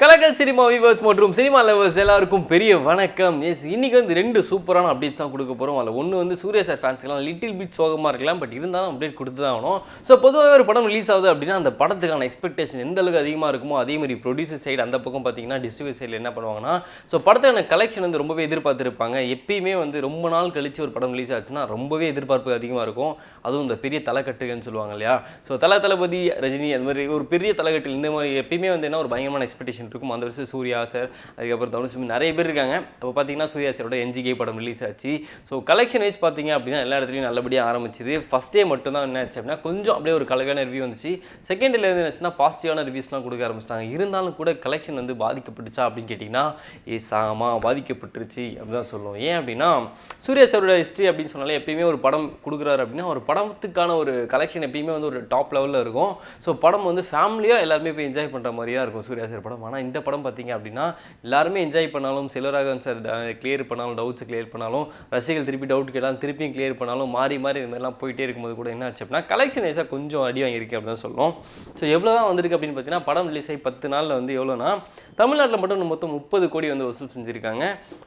கலக்கல் cinema viewers மற்றும் cinema lovers எல்லாருக்கும் பெரிய வணக்கம். எஸ் இன்னைக்கு வந்து ரெண்டு சூப்பரான அப்டேட்ஸ் தான் கொடுக்க போகிறோம் அதில் ஒன்று வந்து சூர்யா சார் ஃபேன்ஸ்க்கெல்லாம் லிட்டில் பிட் சோகமாக இருக்கலாம் பட் இருந்தாலும் அப்டேட் கொடுத்து தான் ஆகணும். ஸோ பொதுவாக ஒரு படம் ரிலீஸ் ஆகுது அப்படின்னா அந்த படத்துக்கான எக்ஸ்பெக்டேஷன் எந்த அளவுக்கு அதிகமாக இருக்குமோ அதே மாதிரி ப்ரொடியூசர் சைடு அந்த பக்கம் பார்த்தீங்கன்னா டிஸ்ட்ரிபியூட் சைடில் என்ன பண்ணுவாங்கன்னா ஸோ படத்துக்கான கலெக்ஷன் வந்து ரொம்பவே எதிர்பார்த்துருப்பாங்க. எப்பயுமே வந்து ரொம்ப நாள் கழிச்சு ஒரு படம் ரிலீஸ் ஆச்சுன்னா ரொம்பவே எதிர்பார்ப்பு அதிகமாக இருக்கும். அதுவும் இந்த பெரிய தலைக்கட்டுகள்னு சொல்லுவாங்க இல்லையா? ஸோ தலை தளபதி ரஜினி அந்த மாதிரி ஒரு பெரிய தலைக்கட்டு இந்த மாதிரி எப்பயுமே வந்து என்ன ஒரு பயங்கரமான எக்ஸ்பெக்டேஷன் இருக்கும் அந்த வருஷம் சூர்யா சார் அதுக்கப்புறம் தனுஷ் நிறைய பேர் இருக்காங்க. அப்போ பார்த்தீங்கன்னா சூர்யா சாரோட என்ஜிகே படம் ரிலீஸ் ஆச்சு. ஸோ கலெக்ஷன் வைஸ் பார்த்தீங்க அப்படின்னா எல்லா இடத்துலையும் நல்லபடியாக ஆரம்பிச்சிது. ஃபஸ்ட் டே மட்டும் தான் என்ன ஆச்சு அப்படின்னா கொஞ்சம் அப்படியே ஒரு கலவையான ரிவ்யூ வந்துச்சு. செகண்ட் டேல இருந்து என்னாச்சுன்னா பாசிட்டிவான ரிவ்யூஸ்லாம் கொடுக்க ஆரம்பிச்சிட்டாங்க. இருந்தாலும் கூட கலெக்ஷன் வந்து பாதிக்கப்பட்டுச்சா அப்படின்னு கேட்டிங்கன்னா ஏ சாமா பாதிக்கப்பட்டுருச்சு அப்படின்னு தான் சொல்லுவோம். ஏன் அப்படின்னா சூர்யா சாரோட ஹிஸ்ட்ரி அப்படின்னு சொன்னாலே எப்பயுமே ஒரு படம் கொடுக்குறாரு அப்படின்னா ஒரு படத்துக்கான ஒரு கலெக்ஷன் எப்பயுமே வந்து ஒரு டாப் லெவலில் இருக்கும். ஸோ படம் வந்து ஃபேமிலியாக எல்லாருமே போய் என்ஜாய் பண்ணுற மாதிரி தான் இருக்கும் சூர்யா சார் படம். ஆனால் இந்த படம் பார்த்தீங்க அப்படின்னா எல்லாருமே என்ஜாய் பண்ணாலும் செல்வராகவன் சார் கிளியர் பண்ணாலும் டவுட்ஸ் கிளியர் பண்ணாலும் ரசிகர்கள் திருப்பி டவுட் கேட்டாலும் திருப்பியும் கிளியர் பண்ணாலும் மாறி மாறி இது மாதிரிலாம் போயிட்டே இருக்கும்போது கூட என்ன ஆச்சு அப்படின்னா கலெக்ஷன் வைஸாக கொஞ்சம் அடி வாங்கியிருக்கு அப்படின்னு தான் சொல்லணும் ஸோ எவ்வளோ தான் வந்திருக்கு அப்படின்னு பார்த்தீங்கன்னா படம் ரிலீஸ் ஆகி பத்து நாளில் வந்து எவ்வளோனா தமிழ்நாட்டில் மட்டும் மொத்தம் முப்பது கோடி வந்து வசூல் செஞ்சுருக்காங்க.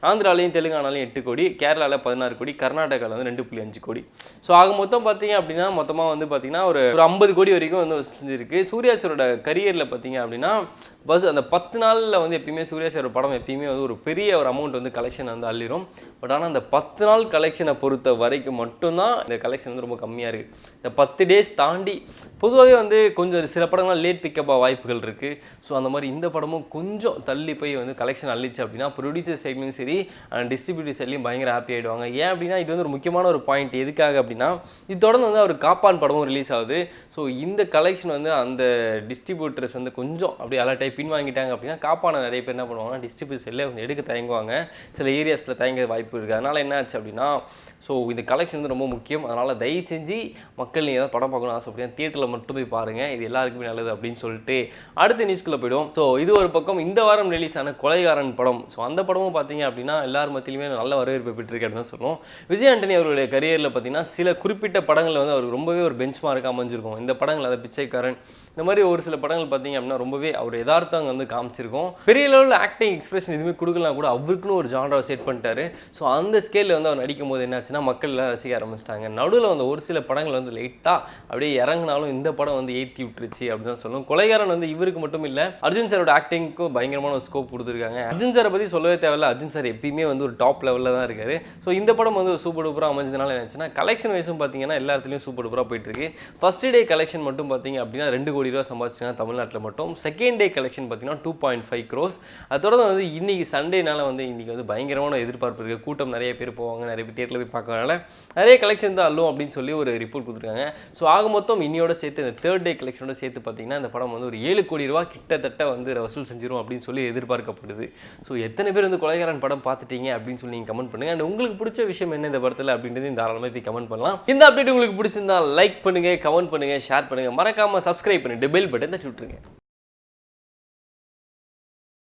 ஆந்திராலையும் தெலுங்கானாலையும் எட்டு கோடி கேரளாவில் பதினாறு கோடி கர்நாடகாவில் வந்து ரெண்டு புள்ளி அஞ்சு கோடி. ஸோ ஆக மொத்தம் பார்த்தீங்க அப்படின்னா மொத்தமாக வந்து பார்த்தீங்கன்னா ஒரு ஒரு ஐம்பது கோடி வரைக்கும் வந்து வசூல் செஞ்சிருக்கு. சூர்யா கரியரில் பார்த்தீங்க அப்படின்னா பஸ் அந்த பத்து நாளில் வந்து எப்பயுமே சூர்யா சார் படம் எப்பயுமே வந்து ஒரு பெரிய ஒரு அமௌண்ட் வந்து கலெக்ஷன் வந்து அள்ளிடும் பட் ஆனால் அந்த பத்து நாள் கலெக்ஷனை பொறுத்த வரைக்கும் மட்டும்தான் இந்த கலெக்ஷன் வந்து ரொம்ப கம்மியாக இருக்குது இந்த பத்து டேஸ் தாண்டி பொதுவாகவே வந்து கொஞ்சம் சில படங்கள்லாம் லேட் பிக்கப் வாய்ப்புகள் இருக்குது ஸோ அந்த மாதிரி இந்த படமும் கொஞ்சம் தள்ளி போய் வந்து கலெக்ஷன் அள்ளிச்சு அப்படின்னா ப்ரொடியூசர் சைட்லையும் சரி அண்ட் டிஸ்ட்ரிபியூட்டர் சைட்லையும் பயங்கர ஹாப்பி ஆகிடுவாங்க ஏன் அப்படின்னா இது வந்து ஒரு முக்கியமான ஒரு பாயிண்ட் எதுக்காக அப்படின்னா இது தொடர்ந்து வந்து அவர் காப்பான் படமும் ரிலீஸ் ஆகுது. ஸோ இந்த கலெக்ஷன் வந்து அந்த டிஸ்ட்ரிபியூட்டர்ஸ் வந்து கொஞ்சம் அப்படியே அலர்ட் பின் பின்வாங்கிட்டாங்க அப்படின்னா காப்பான நிறைய பேர் என்ன பண்ணுவாங்கன்னா டிஸ்ட்ரிபியூட் சைடில் கொஞ்சம் எடுக்க தயங்குவாங்க. சில ஏரியாஸில் தயங்க வாய்ப்பு இருக்குது அதனால் என்ன ஆச்சு அப்படின்னா ஸோ இந்த கலெக்ஷன் வந்து ரொம்ப முக்கியம். அதனால் தயவு செஞ்சு மக்கள் நீங்கள் ஏதாவது படம் பார்க்கணும் ஆசைப்பட்டீங்க தியேட்டரில் மட்டும் போய் பாருங்கள் இது எல்லாருக்குமே நல்லது அப்படின்னு சொல்லிட்டு அடுத்த நியூஸ்குள்ளே போயிடுவோம். ஸோ இது ஒரு பக்கம் இந்த வாரம் ரிலீஸ் ஆன கொலைகாரன் படம். ஸோ அந்த படமும் பார்த்தீங்க அப்படின்னா எல்லார் மத்தியிலுமே நல்ல வரவேற்பு பெற்றிருக்கு அப்படின்னு தான் சொல்லுவோம் விஜய் ஆண்டனி அவருடைய கரியரில் பார்த்தீங்கன்னா சில குறிப்பிட்ட படங்களில் வந்து அவருக்கு ரொம்பவே ஒரு பெஞ்ச் மார்க்காக அமைஞ்சிருக்கும். இந்த படங்கள் அதை பிச்சைக்காரன் இந்த மாதிரி ஒரு சில படங்கள் பார்த்தீங்க அப்படின்னா ரொம்பவே அவர் யதார்த்தம் அங்கே வந்து காமிச்சிருக்கோம். பெரிய லெவலில் ஆக்டிங் எக்ஸ்பிரஷன் எதுவுமே கொடுக்கலாம் கூட அவருக்குன்னு ஒரு ஜான்ராவை செட் பண்ணிட்டாரு. ஸோ அந்த ஸ்கேலில் வந்து அவர் நடிக்கும் போது என்னாச்சுன்னா மக்கள் எல்லாம் ரசிக்க ஆரம்பிச்சிட்டாங்க. நடுவில் வந்து ஒரு சில படங்கள் வந்து லைட்டாக அப்படியே இறங்கினாலும் இந்த படம் வந்து ஏற்றி விட்டுருச்சு அப்படின்னு தான் சொல்லுவோம். கொலைகாரன் வந்து இவருக்கு மட்டும் இல்லை அர்ஜுன் சாரோட ஆக்டிங்க்கும் பயங்கரமான ஒரு ஸ்கோப் கொடுத்துருக்காங்க. அர்ஜுன் சாரை பற்றி சொல்லவே தேவையில்ல. அர்ஜுன் சார் எப்பயுமே வந்து ஒரு டாப் லெவலில் தான் இருக்காரு. ஸோ இந்த படம் வந்து ஒரு சூப்பர் டூப்பராக அமைஞ்சதுனால என்னாச்சுன்னா கலெக்ஷன் வைஸும் பார்த்தீங்கன்னா எல்லா இடத்துலையும் சூப்பர் டூப்பராக போயிட்டு இருக்கு. ஃபர்ஸ்ட் டே கலெக்ஷன் மட்டும் பார்த்தீங்க அப்படின்னா ரெண்டு கோடி ரூபா சம்பாதிச்சாங்க தமிழ்நாட்டில் மட்டும். செகண்ட் டே கலெக்ஷன் பார்த்தீங்கன்னா டூ பாயிண்ட் ஃபைவ் க்ரோஸ் அது தொடர்ந்து வந்து இன்னைக்கு சண்டேனால வந்து இன்றைக்கி வந்து பயங்கரமான எதிர்பார்ப்பு இருக்குது கூட்டம் நிறைய பேர் போவாங்க நிறைய பேர் தேட்டரில் போய் பார்க்கறனால நிறைய கலெக்ஷன் தான் அள்ளும் அப்படின்னு சொல்லி ஒரு ரிப்போர்ட் கொடுத்துருக்காங்க. ஸோ ஆக மொத்தம் இன்னியோட சேர்த்து இந்த தேர்ட் டே கலெக்ஷனோட சேர்த்து பார்த்தீங்கன்னா இந்த படம் வந்து ஒரு ஏழு கோடி ரூபா கிட்டத்தட்ட வந்து வசூல் செஞ்சிடும் அப்படின்னு சொல்லி எதிர்பார்க்கப்படுது. ஸோ எத்தனை பேர் வந்து கொலைகாரன் படம் பார்த்துட்டீங்க அப்படின்னு சொல்லி நீங்கள் கமெண்ட் பண்ணுங்க. அண்ட் உங்களுக்கு பிடிச்ச விஷயம் என்ன இந்த படத்தில் அப்படின்றது தாராளமாக போய் கமெண்ட் பண்ணலாம். இந்த அப்டேட் உங்களுக்கு பிடிச்சிருந்தா லைக் பண்ணுங்கள் கமெண்ட் பண்ணுங்கள் ஷேர் பண்ணுங்க. மறக்காமல் சப்ஸ்கிரைப் பண்ணிட்டு பெல் பட்டன் தட்டி விட்டுருங்க.